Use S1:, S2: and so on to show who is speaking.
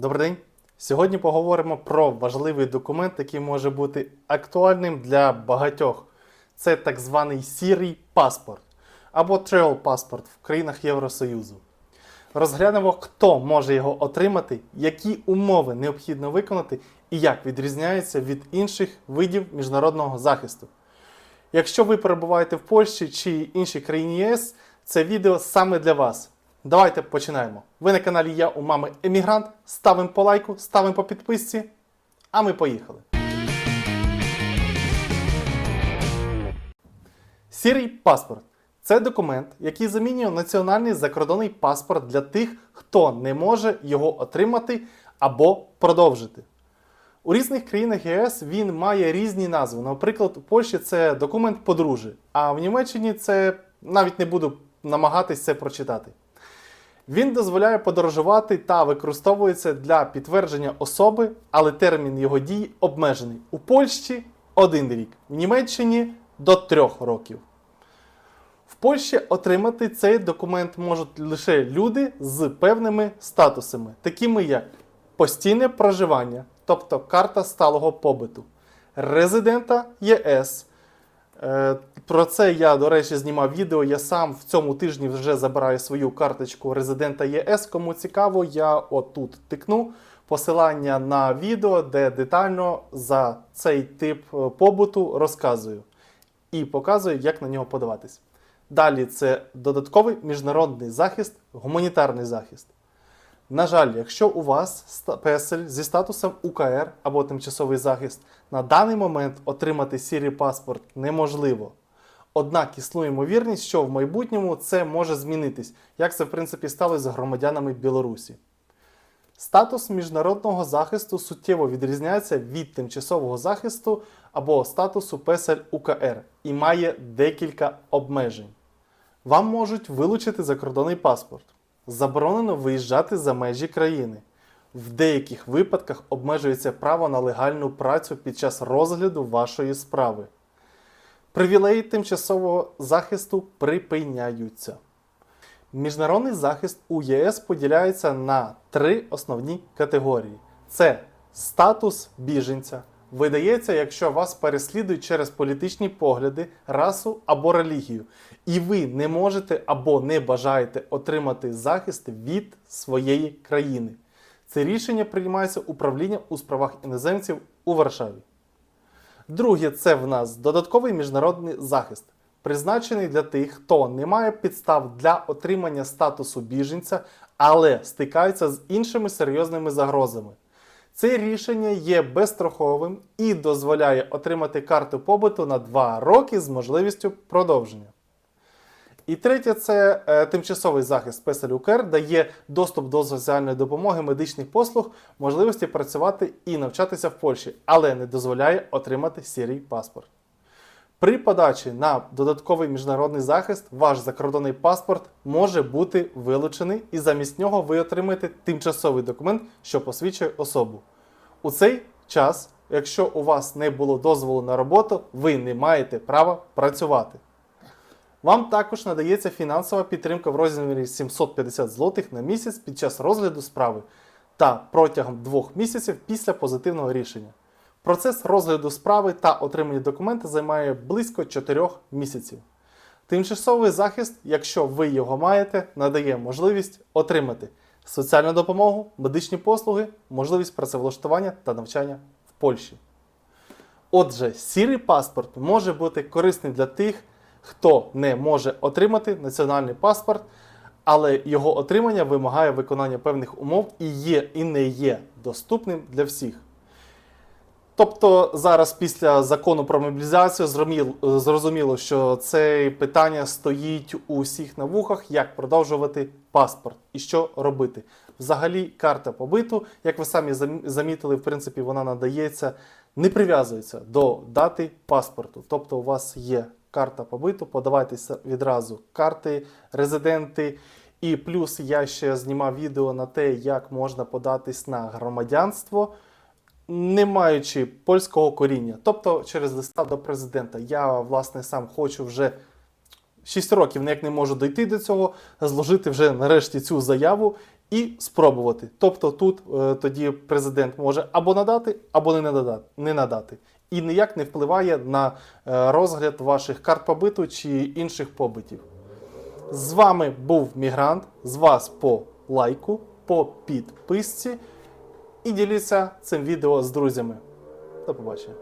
S1: Добрий день. Сьогодні поговоримо про важливий документ, який може бути актуальним для багатьох. Це так званий сірий паспорт або travel паспорт в країнах Євросоюзу. Розглянемо, хто може його отримати, які умови необхідно виконати і як відрізняється від інших видів міжнародного захисту. Якщо ви перебуваєте в Польщі чи іншій країні ЄС, це відео саме для вас. Давайте починаємо. Ви на каналі Я у мами Емігрант. Ставимо по лайку, ставимо по підписці. А ми поїхали. Сірий паспорт це документ, який замінює національний закордонний паспорт для тих, хто не може його отримати або продовжити. У різних країнах ЄС він має різні назви. Наприклад, у Польщі це документ подружжя, а в Німеччині це навіть не буду намагатись це прочитати. Він дозволяє подорожувати та використовується для підтвердження особи, але термін його дії обмежений. У Польщі один рік, в Німеччині до трьох років. В Польщі отримати цей документ можуть лише люди з певними статусами, такими як постійне проживання, тобто карта сталого побиту, резидента ЄС. Е, Про це я, до речі, знімав відео. Я сам в цьому тижні вже забираю свою карточку резидента ЄС. Кому цікаво, я отут тикну посилання на відео, де детально за цей тип е, побуту розказую і показую, як на нього подаватись. Далі це додатковий міжнародний захист, гуманітарний захист. На жаль, якщо у вас песель зі статусом УКР або тимчасовий захист, на даний момент отримати сірий паспорт неможливо. Однак існує ймовірність, що в майбутньому це може змінитись, як це в принципі сталося з громадянами Білорусі. Статус міжнародного захисту суттєво відрізняється від тимчасового захисту або статусу песель УКР і має декілька обмежень. Вам можуть вилучити закордонний паспорт. Заборонено виїжджати за межі країни. В деяких випадках обмежується право на легальну працю під час розгляду вашої справи. Привілеї тимчасового захисту припиняються. Міжнародний захист у ЄС поділяється на три основні категорії: це статус біженця. Видається, якщо вас переслідують через політичні погляди, расу або релігію, і ви не можете або не бажаєте отримати захист від своєї країни. Це рішення приймається управлінням у справах іноземців у Варшаві. Друге, це в нас додатковий міжнародний захист, призначений для тих, хто не має підстав для отримання статусу біженця, але стикається з іншими серйозними загрозами. Це рішення є безстраховим і дозволяє отримати карту побуту на 2 роки з можливістю продовження. І третє це е, тимчасовий захист Песель УКР дає доступ до соціальної допомоги, медичних послуг, можливості працювати і навчатися в Польщі, але не дозволяє отримати сірий паспорт. При подачі на додатковий міжнародний захист ваш закордонний паспорт може бути вилучений, і замість нього ви отримаєте тимчасовий документ, що посвідчує особу. У цей час, якщо у вас не було дозволу на роботу, ви не маєте права працювати. Вам також надається фінансова підтримка в розмірі 750 злотих на місяць під час розгляду справи та протягом двох місяців після позитивного рішення. Процес розгляду справи та отримання документа займає близько 4 місяців. Тимчасовий захист, якщо ви його маєте, надає можливість отримати соціальну допомогу, медичні послуги, можливість працевлаштування та навчання в Польщі. Отже, сірий паспорт може бути корисний для тих, хто не може отримати національний паспорт, але його отримання вимагає виконання певних умов і є і не є доступним для всіх. Тобто зараз після закону про мобілізацію зрозуміло- що це питання стоїть у всіх на вухах, як продовжувати паспорт і що робити. Взагалі, карта побиту, як ви самі замітили, в принципі, вона надається, не прив'язується до дати паспорту. Тобто, у вас є карта побиту, подавайтеся відразу карти, резиденти. І плюс я ще знімав відео на те, як можна податись на громадянство не маючи польського коріння, тобто через листа до президента. Я, власне, сам хочу вже 6 років ніяк не можу дойти до цього, зложити вже нарешті цю заяву і спробувати. Тобто тут е, тоді президент може або надати, або не надати, не надати. І ніяк не впливає на е, розгляд ваших карт побиту чи інших побитів. З вами був Мігрант. З вас по лайку, по підписці і діліться цим відео з друзями. До побачення.